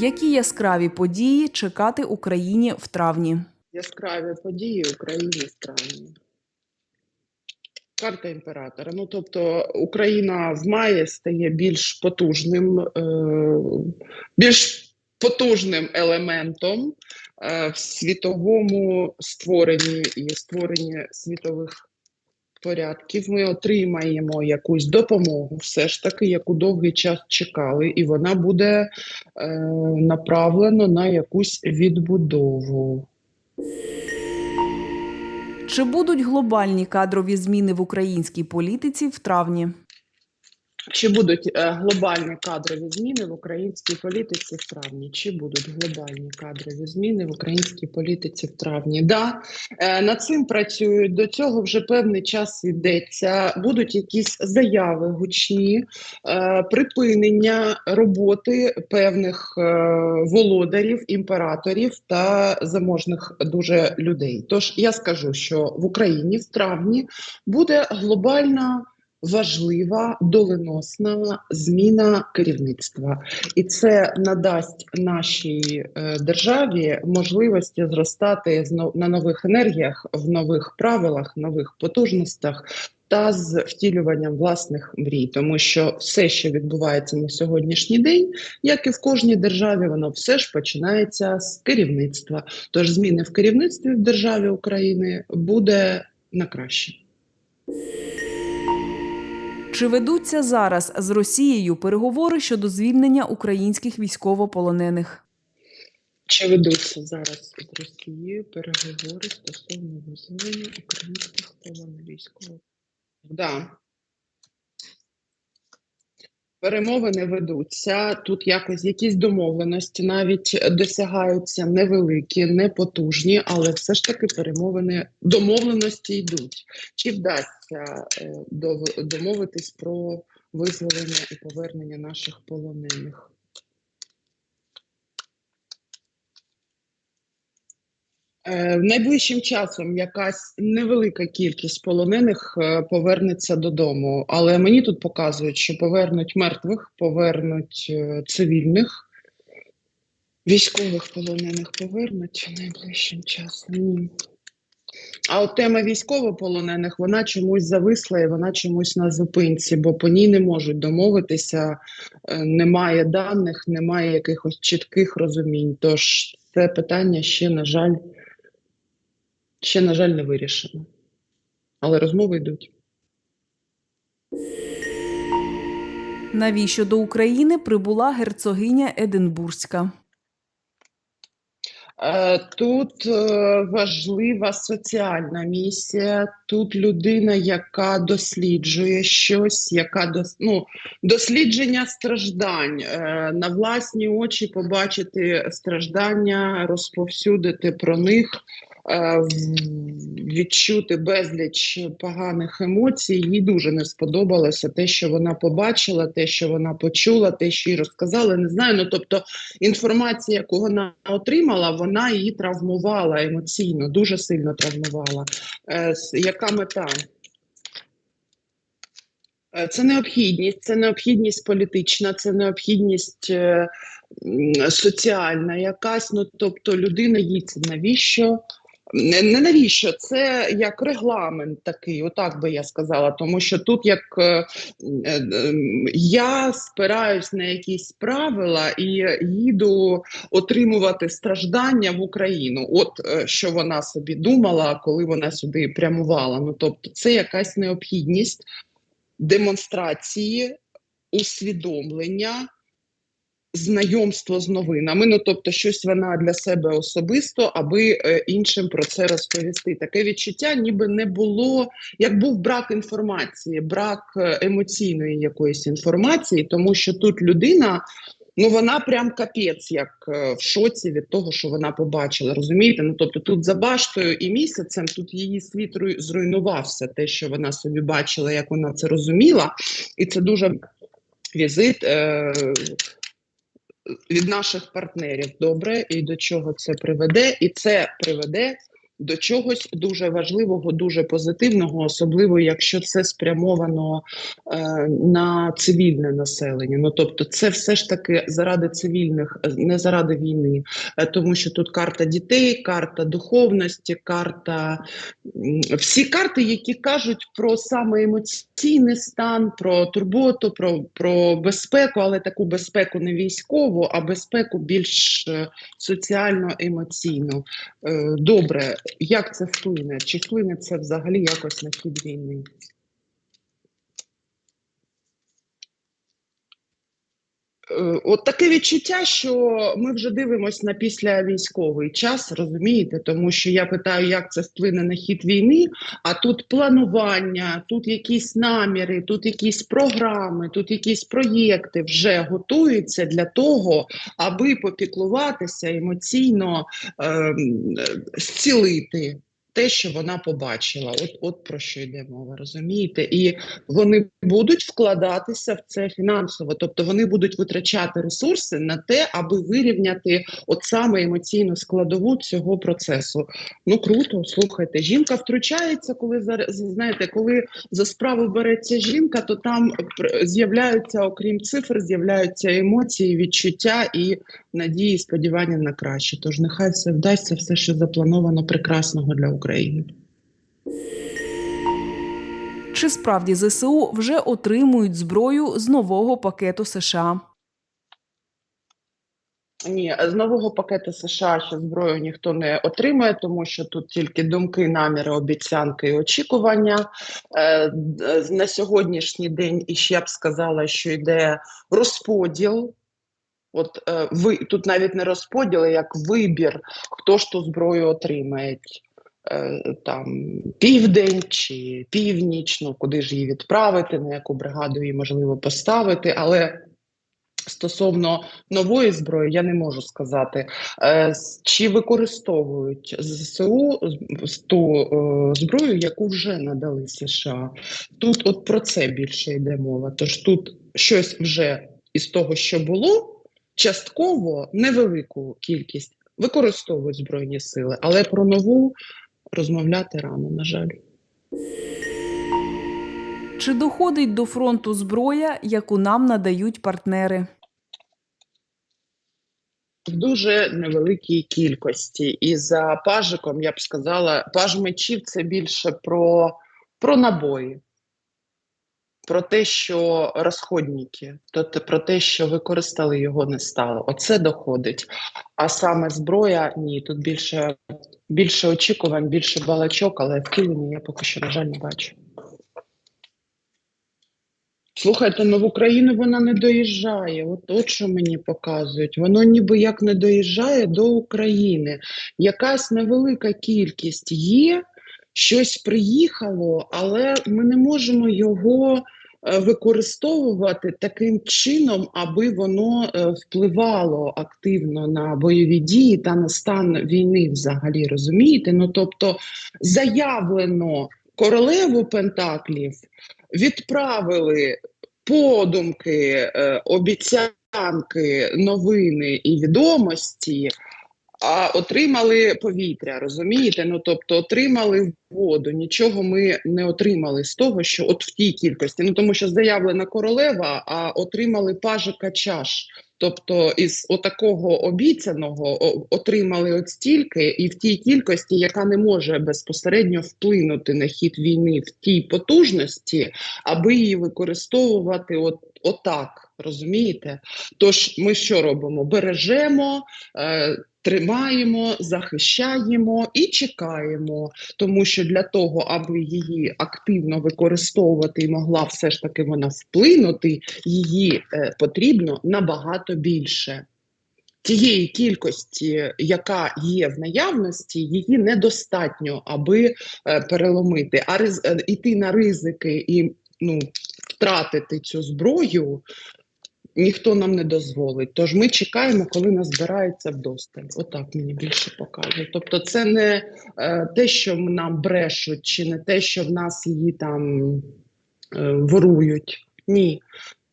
Які яскраві події чекати Україні в травні? яскраві події Україні в странні. Карта імператора. Ну, тобто, Україна в маї стає більш потужним, е, більш потужним елементом е, в світовому створенні і створенні світових порядків. Ми отримаємо якусь допомогу, все ж таки, яку довгий час чекали, і вона буде е, направлена на якусь відбудову. Чи будуть глобальні кадрові зміни в українській політиці в травні? Чи будуть е, глобальні кадрові зміни в українській політиці в травні? Чи будуть глобальні кадрові зміни в українській політиці в травні? Да, е, над цим працюють. До цього вже певний час йдеться. Будуть якісь заяви гучні, е, припинення роботи певних володарів, імператорів та заможних дуже людей. Тож я скажу, що в Україні в травні буде глобальна важлива доленосна зміна керівництва, і це надасть нашій е, державі можливості зростати на нових енергіях, в нових правилах, нових потужностях. Та з втілюванням власних мрій, тому що все, що відбувається на сьогоднішній день, як і в кожній державі, воно все ж починається з керівництва. Тож зміни в керівництві в державі України буде на краще. Чи ведуться зараз з Росією переговори щодо звільнення українських військовополонених? Чи ведуться зараз з Росією переговори стосовно визволення українських полонених військових? Да. Перемовини ведуться. Тут якось якісь домовленості навіть досягаються невеликі, непотужні, але все ж таки перемовини домовленості йдуть. Чи вдасться е, домовитись про визволення і повернення наших полонених? Найближчим часом якась невелика кількість полонених е, повернеться додому, але мені тут показують, що повернуть мертвих, повернуть е, цивільних, військових полонених повернуть найближчим часом. Ні. А от тема військовополонених вона чомусь зависла і вона чомусь на зупинці, бо по ній не можуть домовитися, е, немає даних, немає якихось чітких розумінь. Тож це питання ще, на жаль, ще, на жаль, не вирішено. Але розмови йдуть. Навіщо до України прибула герцогиня Единбурзька? Е, Тут е, важлива соціальна місія. Тут людина, яка досліджує щось, яка дос, ну, дослідження страждань, е, на власні очі побачити страждання, розповсюдити про них, відчути безліч поганих емоцій. Їй дуже не сподобалося те, що вона побачила, те, що вона почула, те, що їй розказали. Не знаю. Ну тобто інформація, яку вона отримала, вона її травмувала емоційно, дуже сильно травмувала. Е, яка мета? Е, Це необхідність, це необхідність політична, це необхідність е, соціальна якась. Ну тобто людина їй це навіщо? Не, навіщо, це як регламент такий, отак би я сказала. Тому що тут як е, е, е, я спираюсь на якісь правила і їду отримувати страждання в Україну. От що вона собі думала, коли вона сюди прямувала. Ну тобто, це якась необхідність демонстрації, усвідомлення, знайомство з новинами. Ну тобто, щось вона для себе особисто, аби е, іншим про це розповісти. Таке відчуття, ніби не було, як був брак інформації, брак е, емоційної якоїсь інформації, тому що тут людина. Ну, вона прям капець, як е, в шоці від того, що вона побачила. Розумієте? Ну тобто, тут за баштою і місяцем тут її світ зруйнувався, те, що вона собі бачила, як вона це розуміла, і це дуже візит е, від наших партнерів. Добре, і до чого це приведе? І це приведе до чогось дуже важливого, дуже позитивного, особливо якщо це спрямовано е, на цивільне населення. Ну тобто, це все ж таки заради цивільних, е, не заради війни, Е, тому що тут карта дітей, карта духовності, карта всі карти, які кажуть про саме емоційний стан, про турботу, про, про безпеку, але таку безпеку не військову, а безпеку більш е, соціально-емоційну. Е, Добре, як це вплине? Чи вплине це взагалі якось на хід війни? От таке відчуття, що ми вже дивимося на післявійськовий час, розумієте? Тому що я питаю, як це вплине на хід війни, а тут планування, тут якісь наміри, тут якісь програми, тут якісь проєкти вже готуються для того, аби попіклуватися емоційно ем, е, зцілити. Те, що вона побачила, от, от про що йде мова, розумієте? І вони будуть вкладатися в це фінансово, тобто вони будуть витрачати ресурси на те, аби вирівняти от саме емоційну складову цього процесу. Ну круто, слухайте, жінка втручається, коли знаєте, коли за справу береться жінка, то там з'являються, окрім цифр, з'являються емоції, відчуття і надії, сподівання на краще. Тож нехай все вдасться, все, що заплановано прекрасного для. Чи справді ЗСУ вже отримують зброю з нового пакету США? Ні, з нового пакету США ще зброю ніхто не отримає, тому що тут тільки думки, наміри, обіцянки і очікування. Е, на сьогоднішній день іще я б сказала, що йде розподіл. От е, ви тут навіть не розподіл, а як вибір, хто ж ту зброю отримає. Е, там південь чи північ, ну куди ж її відправити, на яку бригаду її можливо поставити, але Стосовно нової зброї, я не можу сказати, е, чи використовують ЗСУ ту е, зброю, яку вже надали США. Тут от про це більше йде мова. Тож тут щось вже із того, що було, частково невелику кількість використовують збройні сили, але про нову розмовляти рано, на жаль. Чи доходить до фронту зброя, яку нам надають партнери? в дуже невеликій кількості. І за пажиком я б сказала, паж мечів це більше про, про набої, про те, що розходники, тобто про те, що використали його не стало. Оце доходить. А саме зброя ні, тут більше, більше очікувань, більше балачок, але втілення я поки що, на жаль, не бачу. Слухайте, ну в Україну вона не доїжджає. От, от що мені показують. Воно ніби як не доїжджає до України. Якась невелика кількість є, щось приїхало, але ми не можемо його е, використовувати таким чином, аби воно е, впливало активно на бойові дії та на стан війни взагалі. Розумієте? Ну тобто заявлено королеву Пентаклів відправили подумки, е, обіцянки, новини і відомості, а отримали повітря, розумієте? Ну тобто отримали воду. Нічого ми не отримали з того, що от в тій кількості. Ну тому що заявлена королева, а отримали пажика чаш. Тобто із отакого обіцяного отримали от стільки, і в тій кількості, яка не може безпосередньо вплинути на хід війни в тій потужності, аби її використовувати от, отак. Розумієте? Тож ми що робимо? Бережемо, е, тримаємо, захищаємо і чекаємо, тому що для того, аби її активно використовувати і могла все ж таки вона вплинути, її е, потрібно набагато більше. Тієї кількості, яка є в наявності, її недостатньо, аби е, переломити. А риз, е, на ризики і ну, втратити цю зброю ніхто нам не дозволить. Тож ми чекаємо, коли нас збирається вдосталь. Отак мені більше показує. Тобто, це не е, те, що нам брешуть, чи не те, що в нас її там е, ворують. Ні.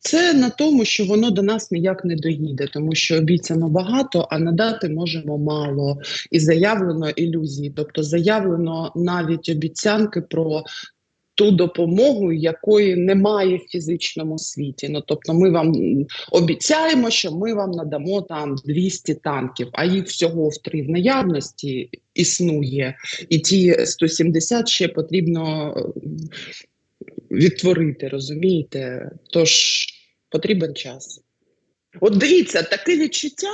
Це на тому, що воно до нас ніяк не доїде, тому що обіцяно багато, а надати можемо мало. І заявлено ілюзії, тобто заявлено навіть обіцянки про ту допомогу, якої немає в фізичному світі. Ну тобто, ми вам обіцяємо, що ми вам надамо там 200 танків, а їх всього в три в наявності існує, і ті 170 ще потрібно е, відтворити, розумієте? Тож потрібен час. От дивіться, таке відчуття.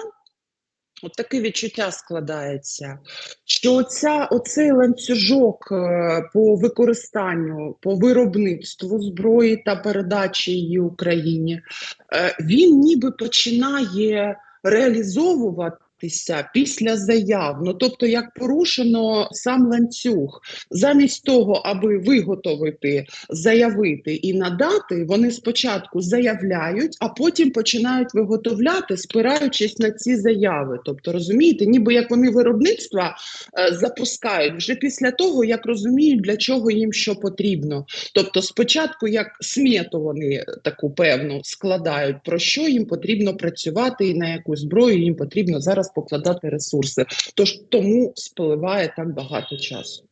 От таке відчуття складається, що оця, оцей ланцюжок е, по використанню, по виробництву зброї та передачі її Україні, е, він ніби починає реалізовуватися після заяв. Ну тобто, як порушено сам ланцюг, замість того, аби виготовити, заявити і надати, вони спочатку заявляють, а потім починають виготовляти, спираючись на ці заяви. Тобто, розумієте, ніби як вони виробництва е, запускають вже після того, як розуміють, для чого їм що потрібно. Тобто, спочатку як смету вони таку певну складають, про що їм потрібно працювати і на яку зброю їм потрібно зараз покладати ресурси. Тож тому спливає так багато часу.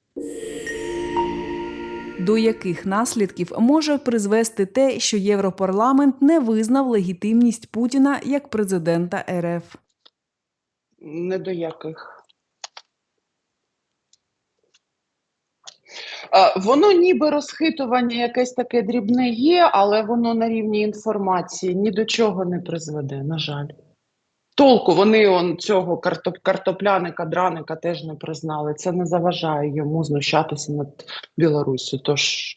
До яких наслідків може призвести те, що Європарламент не визнав легітимність Путіна як президента РФ? Не до яких. Воно ніби розхитування якесь таке дрібне є, але воно на рівні інформації ні до чого не призведе, на жаль. Толку вони он цього картоп, картопляника, драника теж не признали. Це не заважає йому знущатися над Білоруссю. Тож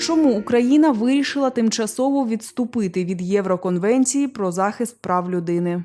Чому Україна вирішила тимчасово відступити від Євроконвенції про захист прав людини?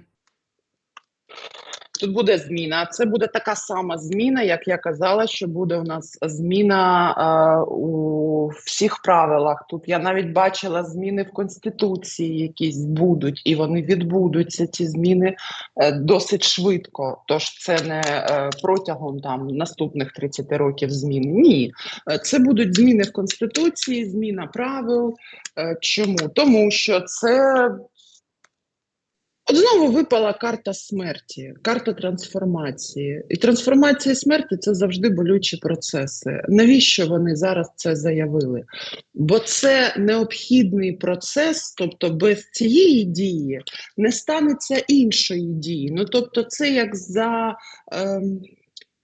Тут буде зміна. Це буде така сама зміна, як я казала, що буде у нас зміна е, у всіх правилах. Тут я навіть бачила зміни в конституції, якісь будуть, і вони відбудуться. Ці зміни е, досить швидко. Тож це не е, протягом там наступних 30 років змін. Ні, Е, це будуть зміни в конституції, зміна правил. Е, чому? Тому що це От знову випала карта смерті, карта трансформації. І трансформація смерті це завжди болючі процеси. Навіщо вони зараз це заявили? Бо це необхідний процес, тобто без цієї дії не станеться іншої дії. Ну тобто, це як за. Ем,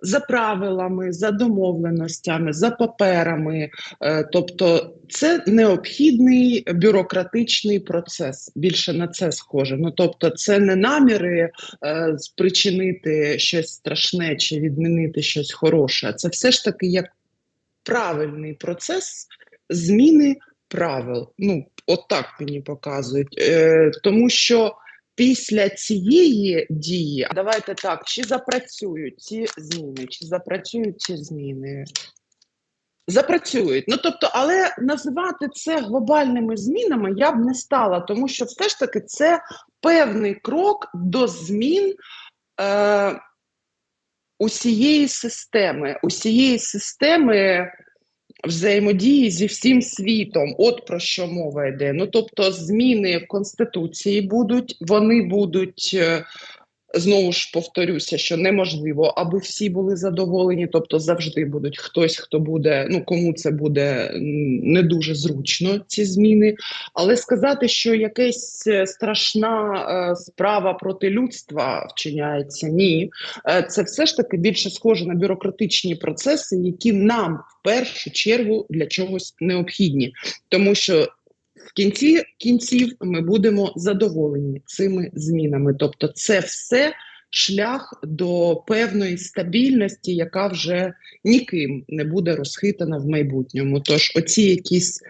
за правилами, за домовленостями, за паперами, Е, тобто це необхідний бюрократичний процес. Більше на це схоже. Ну тобто, це не наміри е, спричинити щось страшне чи відмінити щось хороше. Це все ж таки як правильний процес зміни правил. Ну, от мені показують. Е, тому що. Після цієї дії, давайте так, чи запрацюють ці зміни, чи запрацюють ці зміни? запрацюють. Ну тобто, але називати це глобальними змінами я б не стала, тому що все ж таки це певний крок до змін е, усієї системи, усієї системи. Взаємодії зі всім світом, от про що мова йде. Ну тобто, зміни в конституції будуть, вони будуть е, Знову ж повторюся, що неможливо, аби всі були задоволені, тобто завжди будуть хтось, хто буде, ну кому це буде не дуже зручно, ці зміни. Але сказати, що якась е, страшна е, справа проти людства вчиняється, ні. Е, це все ж таки більше схоже на бюрократичні процеси, які нам в першу чергу для чогось необхідні, тому що в кінці кінців ми будемо задоволені цими змінами. Тобто, це все шлях до певної стабільності, яка вже ніким не буде розхитана в майбутньому. Тож, оці якісь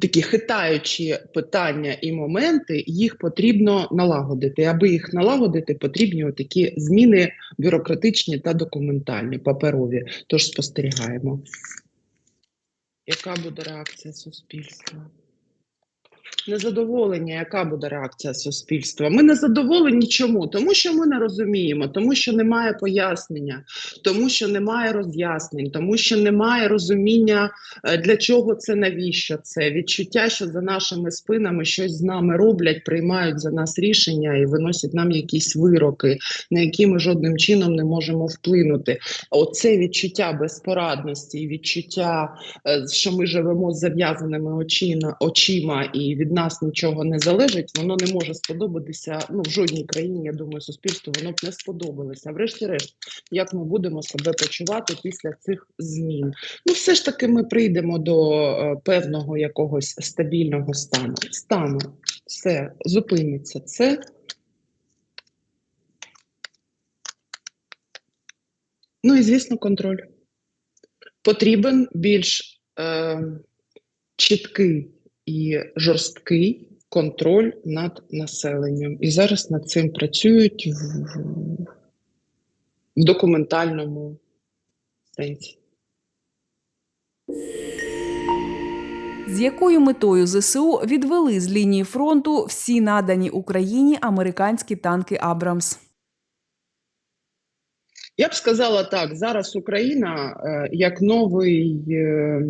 такі хитаючі питання і моменти, їх потрібно налагодити. Аби їх налагодити, потрібні такі зміни бюрократичні та документальні, паперові. Тож спостерігаємо. Яка буде реакція суспільства? Незадоволення, яка буде реакція суспільства? Ми не задоволені чому? Тому що ми не розуміємо, тому що немає пояснення, тому що немає роз'яснень, тому що немає розуміння, е, для чого це, навіщо це. Відчуття, що за нашими спинами щось з нами роблять, приймають за нас рішення і виносять нам якісь вироки, на які ми жодним чином не можемо вплинути. Оце відчуття безпорадності, відчуття, е, що ми живемо з зав'язаними очима, і від нас нічого не залежить, воно не може сподобатися ну, в жодній країні, я думаю, суспільству воно б не сподобалося. Врешті-решт, як ми будемо себе почувати після цих змін? Ну, все ж таки, ми прийдемо до е, певного якогось стабільного стану. Стану, все, зупиниться це. Ну і звісно, контроль. Потрібен більш е, чіткий і жорсткий контроль над населенням. І зараз над цим працюють в, в- документальному сенсі. З якою метою ЗСУ відвели з лінії фронту всі надані Україні американські танки Абрамс? Я б сказала так: зараз Україна е, як новий, е,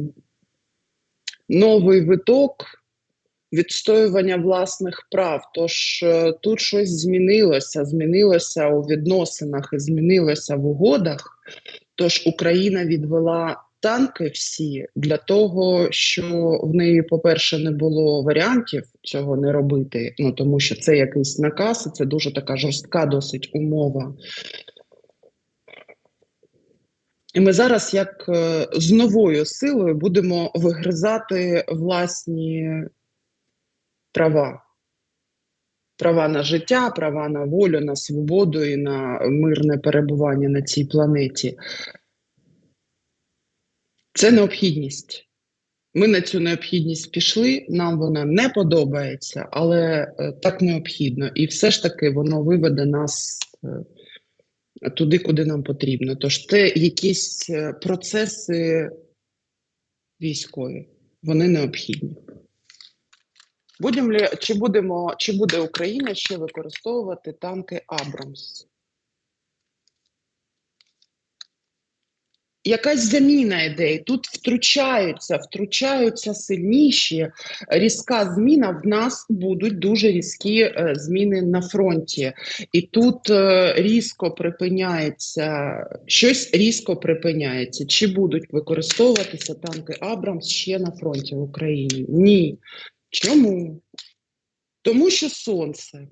новий виток відстоювання власних прав. Тож е, тут щось змінилося, змінилося у відносинах і змінилося в угодах. Тож Україна відвела танки всі для того, що в неї, по-перше, не було варіантів цього не робити. Ну тому що це якийсь наказ, і це дуже така жорстка досить умова. І ми зараз, як е, з новою силою, будемо вигризати власні права. Права на життя, права на волю, на свободу і на мирне перебування на цій планеті. Це необхідність. Ми на цю необхідність пішли, нам вона не подобається, але е, так необхідно. І все ж таки воно виведе нас е, туди, куди нам потрібно. Тож те якісь е, процеси військові, вони необхідні. Будемо чи, будемо, чи буде Україна ще використовувати танки Абрамс? Якась заміна ідей. Тут втручаються, втручаються сильніші. Різка зміна в нас будуть дуже різкі е, зміни на фронті. І тут е, різко припиняється, щось різко припиняється. Чи будуть використовуватися танки Абрамс ще на фронті в Україні? Ні. Чому? Тому що сонце.